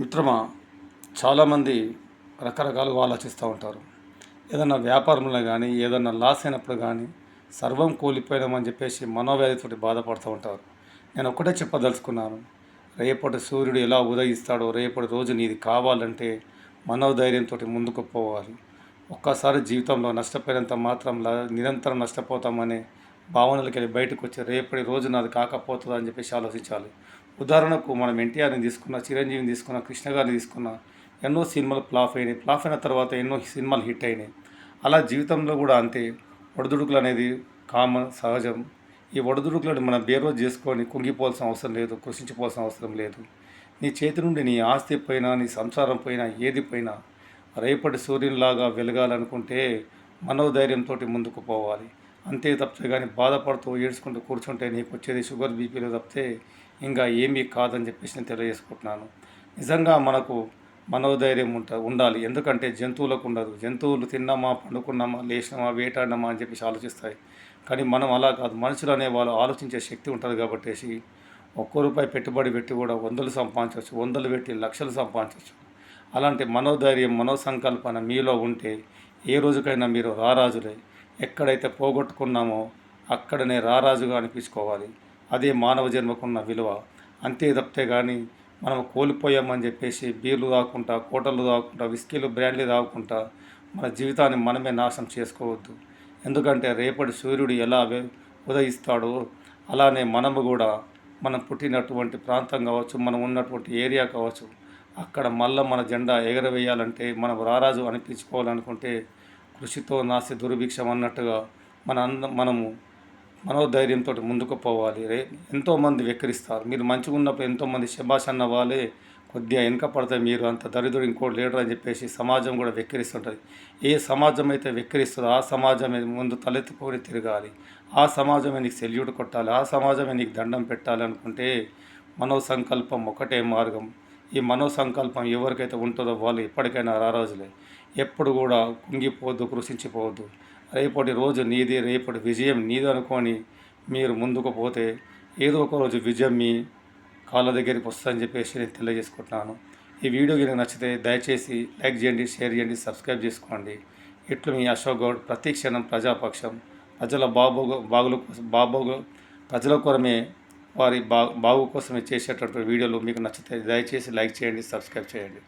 మిత్రమా చాలామంది రకరకాలుగా ఆలోచిస్తూ ఉంటారు. ఏదన్నా వ్యాపారంలో కానీ ఏదన్నా లాస్ అయినప్పుడు కానీ సర్వం కోల్పోయినామని చెప్పేసి మనోవ్యాధితోటి బాధపడుతూ ఉంటారు. నేను ఒక్కటే చెప్పదలుచుకున్నాను. రేపటి సూర్యుడు ఎలా ఉదయిస్తాడో రేపటి రోజు నీది కావాలంటే మనోధైర్యంతో ముందుకు పోవాలి. ఒక్కసారి జీవితంలో నష్టపోయినంత మాత్రంలా నిరంతరం నష్టపోతామనే భావనలకి వెళ్ళి బయటకు వచ్చి రేపటి రోజు నాది కాకపోతుందా అని చెప్పేసి ఆలోచించాలి. ఉదాహరణకు మనం ఎన్టీఆర్ని తీసుకున్న చిరంజీవిని తీసుకున్న కృష్ణ గారిని తీసుకున్న ఎన్నో సినిమాలు ఫ్లాప్ అయినాయి. ఫ్లాప్ అయిన తర్వాత ఎన్నో సినిమాలు హిట్ అయినాయి. అలా జీవితంలో కూడా అంతే. ఒడిదుడుకులు అనేది కామన్ సహజం. ఈ ఒడిదుడుకులను మనం బేరోజు చేసుకొని కుంగిపోవాల్సిన అవసరం లేదు కృషించిపోవాల్సిన అవసరం లేదు. నీ చేతి నుండి నీ ఆస్తి పోయినా నీ సంసారం పోయినా ఏది పోయినా రేపటి సూర్యునిలాగా వెలగాలనుకుంటే మనోధైర్యంతో ముందుకు పోవాలి. అంతే తప్పితే కానీ బాధపడుతూ ఏడ్చుకుంటూ కూర్చుంటే నీకు వచ్చేది షుగర్ బీపీలో తప్పితే ఇంకా ఏమీ కాదని చెప్పేసి నేను తెలియజేసుకుంటున్నాను. నిజంగా మనకు మనోధైర్యం ఉంట ఉండాలి. ఎందుకంటే జంతువులకు ఉండదు. జంతువులు తిన్నామా పండుకున్నామా లేచినామా వేటాడినామా అని చెప్పేసి ఆలోచిస్తాయి. కానీ మనం అలా కాదు. మనుషులు అనే వాళ్ళు ఆలోచించే శక్తి ఉంటుంది కాబట్టేసి ఒక్క రూపాయి పెట్టుబడి పెట్టి కూడా వందలు సంపాదించవచ్చు. వందలు పెట్టి లక్షలు సంపాదించవచ్చు. అలాంటి మనోధైర్యం మనోసంకల్పన మీలో ఉంటే ఏ రోజుకైనా మీరు రారాజులే. ఎక్కడైతే పోగొట్టుకున్నామో అక్కడనే రారాజుగా అనిపించుకోవాలి. అదే మానవ జన్మకున్న విలువ. అంతే తప్పితే కానీ మనం కోల్పోయామని చెప్పేసి బీర్లు తాగుకుంటా కోటలు తాగుకుంటా విస్కీలు బ్రాండ్లు తాగుకుంటా మన జీవితాన్ని మనమే నాశనం చేసుకోవద్దు. ఎందుకంటే రేపటి సూర్యుడు ఎలా ఉదయిస్తాడో అలానే మనము కూడా మనం పుట్టినటువంటి ప్రాంతం కావచ్చు మనం ఉన్నటువంటి ఏరియా కావచ్చు అక్కడ మళ్ళీ మన జెండా ఎగరవేయాలంటే మనం రారాజు అనిపించుకోవాలనుకుంటే కృషితో నాసి దుర్భిక్షం అన్నట్టుగా మన అంద మనము మనోధైర్యంతో ముందుకు పోవాలి. రే ఎంతోమంది వెక్కిరిస్తారు. మీరు మంచిగా ఉన్నప్పుడు ఎంతోమంది శబాష్ అన్న వాళ్ళే కొద్దిగా వెనక పడితే మీరు అంత దరిద్రుడు ఇంకోటి లేడర్ అని చెప్పేసి సమాజం కూడా వెక్కిరిస్తుంటుంది. ఏ సమాజం అయితే వెక్కిరిస్తుందో ఆ సమాజమే ముందు తలెత్తుకొని తిరగాలి. ఆ సమాజమే నీకు సెల్యూట్ కొట్టాలి. ఆ సమాజమే నీకు దండం పెట్టాలి అనుకుంటే మనో సంకల్పం ఒకటే మార్గం. ఈ మనోసంకల్పం ఎవరికైతే ఉంటుందో వాళ్ళు ఎప్పటికైనా రారాజులే. ఎప్పుడు కూడా కుంగిపోవద్దు కృషించిపోవద్దు రేపటి రోజు నీది రేపటి విజయం నీది అనుకొని మీరు ముందుకు పోతే ఏదో ఒక రోజు విజయం మీ కాళ్ళ దగ్గరికి వస్తుందని చెప్పేసి నేను తెలియజేసుకుంటున్నాను. ఈ వీడియో కనుక నచ్చితే దయచేసి లైక్ చేయండి షేర్ చేయండి సబ్స్క్రైబ్ చేసుకోండి. ఇట్లు మీ అశోక్ గౌడ్ ప్రతి క్షణం ప్రజాపక్షం. ప్రజల బాబు బాగులు కోసం బాబు ప్రజల కొరమే వారి బా బాగు కోసం చేసేటటువంటి వీడియోలు మీకు నచ్చితే దయచేసి లైక్ చేయండి సబ్స్క్రైబ్ చేయండి.